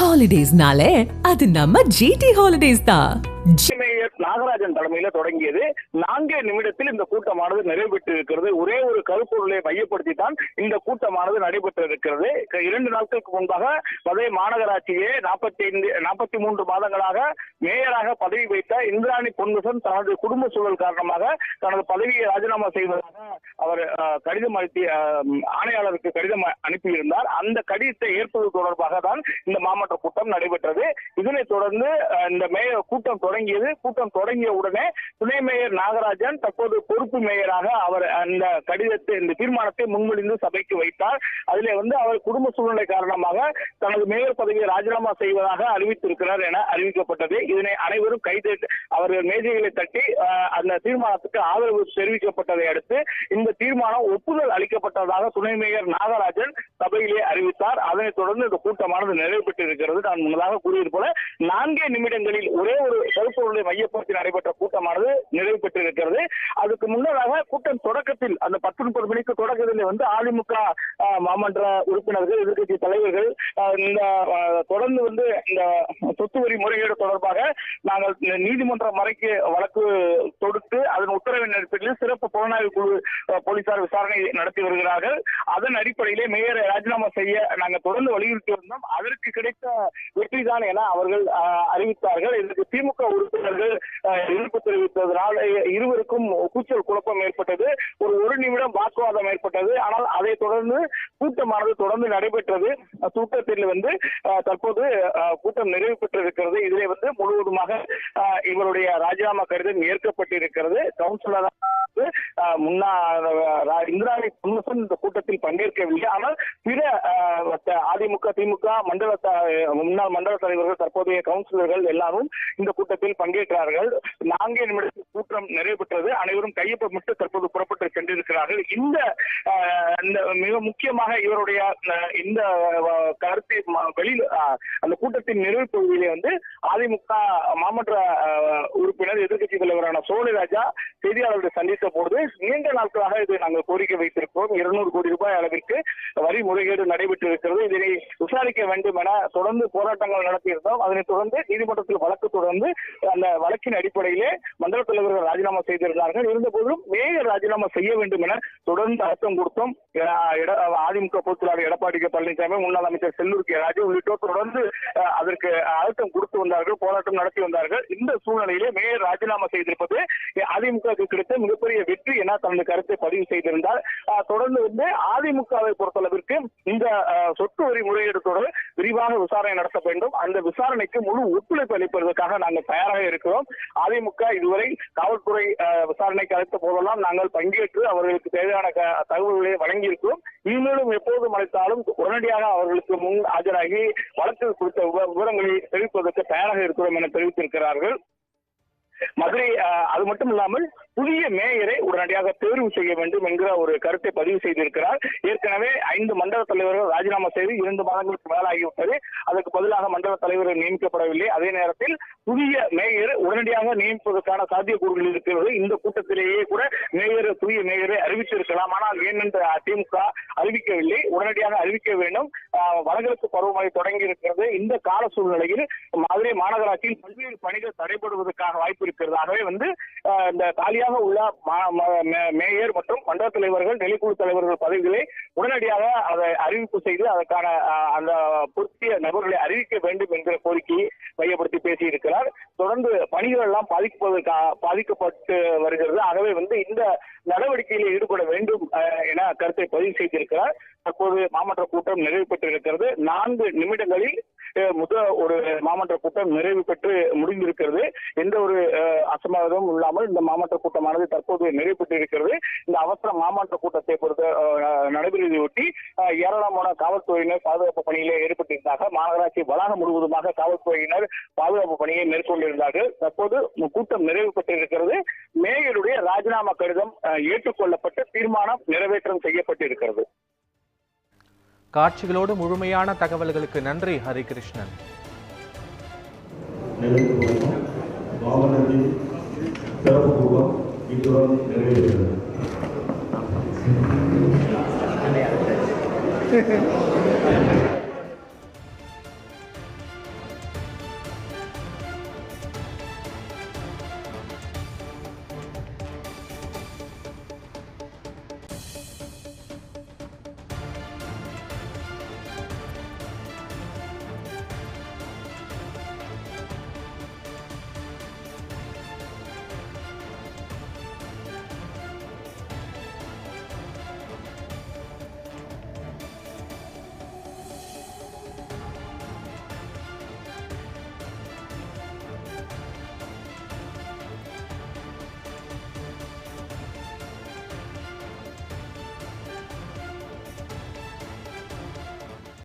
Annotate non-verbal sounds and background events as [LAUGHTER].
ஹாலிடேஸ்னாலே அது நம்ம ஜிடி ஹாலிடேஸ் தான். மேயர் நாகராஜன் தலைமையில தொடங்கியது. நான்கே நிமிடத்தில் இந்த கூட்டமானது நிறைவேற்றிருக்கிறது ஒரே ஒரு கருப்பொருளை மையப்படுத்தி தான் இந்த கூட்டமானது நடைபெற்றிருக்கிறது. இரண்டு நாட்களுக்கு முன்பாக மதுரை மாநகராட்சியே நாற்பத்தி ஐந்து நாற்பத்தி மூன்று மாதங்களாக மேயராக பதவி வைத்த இந்திராணி பொன்முசன் தனது குடும்ப சூழல் காரணமாக தனது பதவியை ராஜினாமா செய்வதாக அவர் கடிதம் அளித்து ஆணையாளருக்கு கடிதம் அனுப்பியிருந்தார். அந்த கடிதத்தை ஏற்பது தொடர்பாக தான் இந்த மாமன்ற கூட்டம் நடைபெற்றது. இதனைத் தொடர்ந்து இந்த மேயர் கூட்டம் தொடங்கியது. கூட்டம் கூட்டம் தொடங்கிய உடனே துணை மேயர் நாகராஜன் தற்போது பொறுப்பு மேயராக அவர் அந்த கடிதத்தை இந்த தீர்மானத்தை முன்மொழிந்து சபைக்கு வைத்தார். அதிலே வந்து அவர் குடும்ப சூழ்நிலை காரணமாக தனது மேயர் பதவியை ராஜினாமா செய்வதாக அறிவித்திருக்கிறார் என அறிவிக்கப்பட்டது. இதனை அனைவரும் கைது அவர்கள் மேஜைகளை தட்டி அந்த தீர்மானத்துக்கு ஆதரவு தெரிவிக்கப்பட்டதை அடுத்து இந்த தீர்மானம் ஒப்புதல் அளிக்கப்பட்டதாக துணை மேயர் நாகராஜன் சபையிலே அறிவித்தார். அதனைத் தொடர்ந்து இந்த கூட்டமானது நிறைவு பெற்றிருக்கிறது நான் முன்னதாக கூறியது போல நான்கே நிமிடங்களில் ஒரே ஒரு கருப்பொருளை மையப்படுத்தி நடைபெற்ற கூட்டமானது நிறைவு பெற்றிருக்கிறது அதுக்கு முன்னதாக கூட்டம் தொடக்கத்தில் அந்த பத்து முப்பது மணிக்கு தொடக்கத்தில் வந்து அதிமுக மாமன்ற உறுப்பினர்கள் எதிர்கட்சி தலைவர்கள் இந்த தொடர்ந்து வந்து இந்த சொத்து வரி முறைகேடு தொடர்பாக நாங்கள் நீதிமன்ற மறைக்கு வழக்கு தொடுத்து அதன் உத்தரவின் அடிப்படையில் சிறப்பு புலனாய்வு குழு போலீசார் விசாரணை நடத்தி வருகிறார்கள். அதன் அடிப்படையிலே மேயரை ராஜினாமா செய்ய நாங்க தொடர்ந்து வலியுறுத்தி வந்தோம். அதற்கு கிடைத்த வெற்றிதான் என அவர்கள் அஹ், அறிவித்தார்கள். இதற்கு திமுக உறுப்பினர்கள் எதிர்ப்பு தெரிவித்ததனால் இருவருக்கும் கூச்சல் குழப்பம் ஏற்பட்டது. ஒரு ஒரு நிமிடம் வாக்குவாதம் ஏற்பட்டது. ஆனால் அதை தொடர்ந்து கூட்டமானது தொடர்ந்து நடைபெற்றது. கூட்டத்தில் வந்து தற்போது கூட்டம் நிறைவு பெற்றிருக்கிறது. இதிலே வந்து முழுவதுமாக இவருடைய ராஜினாமா கடிதம் ஏற்கப்பட்டிருக்கிறது. கவுன்சிலர் முன்னாள் இந்திராணி பொன்முசன் இந்த கூட்டத்தில் பங்கேற்கவில்லை. ஆனால் பிற அஹ், அதிமுக திமுக மண்டல த- முன்னாள் மண்டல தலைவர்கள் தற்போதைய கவுன்சிலர்கள் எல்லாரும் இந்த கூட்டத்தில் பங்கேற்றார்கள் நான்கே நிமிடத்தில் கூட்டம் நிறைவு பெற்றது. அனைவரும் கையொப்பமிட்டு தற்போது புறப்பட்டு சென்றிருக்கிறார்கள். இந்த இந்த மிக முக்கியமாக இவருடைய இந்த கருத்தை வெளியில் அந்த கூட்டத்தின் நிறைவு பகுதியிலே வந்து அதிமுக மாமன்ற உறுப்பினர் எதிர்க்கட்சி தலைவரான சோனிராஜா செய்தியாளர்களை சந்தித்த போது நீண்ட நாட்களாக இது நாங்கள் கோரிக்கை வைத்திருக்கிறோம். இருநூறு கோடி ரூபாய் அளவிற்கு வரி முறைகேடு நடைபெற்று இருக்கிறது இதனை விசாரிக்க வேண்டும் என தொடர்ந்து போராட்டங்கள் நடத்தியிருந்தோம். அதனைத் தொடர்ந்து நீதிமன்றத்தில் வழக்கு தொடர்ந்து அந்த வழக்கின் அடிப்படையிலே மண்டல தலைவர்கள் ராஜினாமா செய்திருந்தார்கள். இருந்தபோதும் மேயர் ராஜினாமா செய்ய வேண்டும் என தொடர்ந்து அழுத்தம் கொடுத்தோம். அதிமுக பொதுச்செயலாளர் எடப்பாடி கே பழனிசாமி முன்னாள் அமைச்சர் செல்லூர் கே ராஜு உள்ளிட்டோர் தொடர்ந்து அதற்கு அழுத்தம் கொடுத்து வந்தார்கள் போராட்டம் நடத்தி வந்தார்கள். இந்த சூழ்நிலையிலே மேயர் ராஜினாமா செய்திருப்பது அதிமுக கிடைத்த மிகப்பெரிய வெற்றி என தனது கருத்தை பதிவு செய்திருந்தார். தொடர்ந்து வந்து அதிமுகவை பொறுத்தளவிற்கு இந்த சொத்து வரி முறையீடு விரிவாக விசாரணை நடத்த வேண்டும். அந்த விசாரணைக்கு முழு ஒத்துழைப்பு அளிப்பதற்காக நாங்கள் தயாராக இருக்கிறோம். அதிமுக இதுவரை காவல்துறை விசாரணைக்கு அழைத்த போதெல்லாம் நாங்கள் பங்கேற்று அவர்களுக்கு தேவையான தகவல்களை வழங்கியிருக்கிறோம். இனிமேலும் எப்போதும் அழைத்தாலும் உடனடியாக அவர்களுக்கு முன் ஆஜராகி வழக்கு குறித்த விவரங்களை தெரிவிப்பதற்கு தயாராக இருக்கிறோம் என தெரிவித்திருக்கிறார்கள். மதுரை அது மட்டும் இல்லாமல் புதிய மேயரை உடனடியாக தேர்வு செய்ய வேண்டும் என்கிற ஒரு கருத்தை பதிவு செய்திருக்கிறார். ஏற்கனவே ஐந்து மண்டல தலைவர்கள் ராஜினாமா செய்து இரண்டு மாதங்களுக்கு மேலாகிவிட்டது. அதற்கு பதிலாக மண்டல தலைவர்கள் நியமிக்கப்படவில்லை. அதே நேரத்தில் புதிய மேயர் உடனடியாக நியமிப்பதற்கான சாத்தியக்கூறுகள் இருக்கிறது. இந்த கூட்டத்திலேயே கூட மேயர் புதிய மேயரை அறிவித்திருக்கலாம். ஆனால் ஏனென்று திமுக அறிவிக்கவில்லை. உடனடியாக அறிவிக்க வேண்டும். வடகிழக்கு பருவமழை தொடங்கி இருக்கிறது. இந்த கால சூழ்நிலையில் மதுரை மாநகராட்சியில் பல்வேறு பணிகள் தடைபடுவதற்காக வாய்ப்பு இருக்கிறது. ஆகவே வந்து இந்த காலியா காலியாக உள்ள மா- ம- மே- மேயர் மற்றும் மண்டல தலைவர்கள் நிலைக்குழு தலைவர்கள் பதவிகளை உடனடியாக அதை அறிவிப்பு செய்து அதற்கான அந்த பொருத்திய நபர்களை அறிவிக்க வேண்டும் என்கிற கோரிக்கையை மையப்படுத்தி பேசியிருக்கிறார். தொடர்ந்து பணிகள் எல்லாம் பாதிப்பதற்காக பாதிக்கப்பட்டு வருகிறது. ஆகவே வந்து இந்த நடவடிக்கையில் ஈடுபட வேண்டும் என கருத்தை பதிவு செய்திருக்கிறார். தற்போது மாமன்ற கூட்டம் நிறைவு பெற்றிருக்கிறது நான்கு நிமிடங்களில் முதல் முத ஒரு மாமன்ற கூட்டம் நிறைவு பெற்று முடிந்திருக்கிறது. எந்த ஒரு அசம்பாவிதமும் இல்லாமல் இந்த மாமன்ற கூட்டமானது தற்போது நிறைவு பெற்றிருக்கிறது இந்த அவசர மாமன்ற கூட்டத்தை பொறுத்த அஹ், நடைபெறுவதையொட்டி ஏராளமான காவல்துறையினர் பாதுகாப்பு பணியிலே ஈடுபட்டிருந்தார்கள் மாநகராட்சி வளாகம் முழுவதுமாக காவல்துறையினர் பாதுகாப்பு பணியை மேற்கொண்டிருந்தார்கள். தற்போது கூட்டம் நிறைவு பெற்றிருக்கிறது. மேயருடைய ராஜினாமா கடிதம் ஏற்றுக்கொள்ளப்பட்டு தீர்மானம் நிறைவேற்றம் செய்யப்பட்டிருக்கிறது. காட்சிகளோடு முழுமையான தகவல்களுக்கு நன்றி ஹரிகிருஷ்ணன் நிறைவேறுகிறது. [LAUGHS]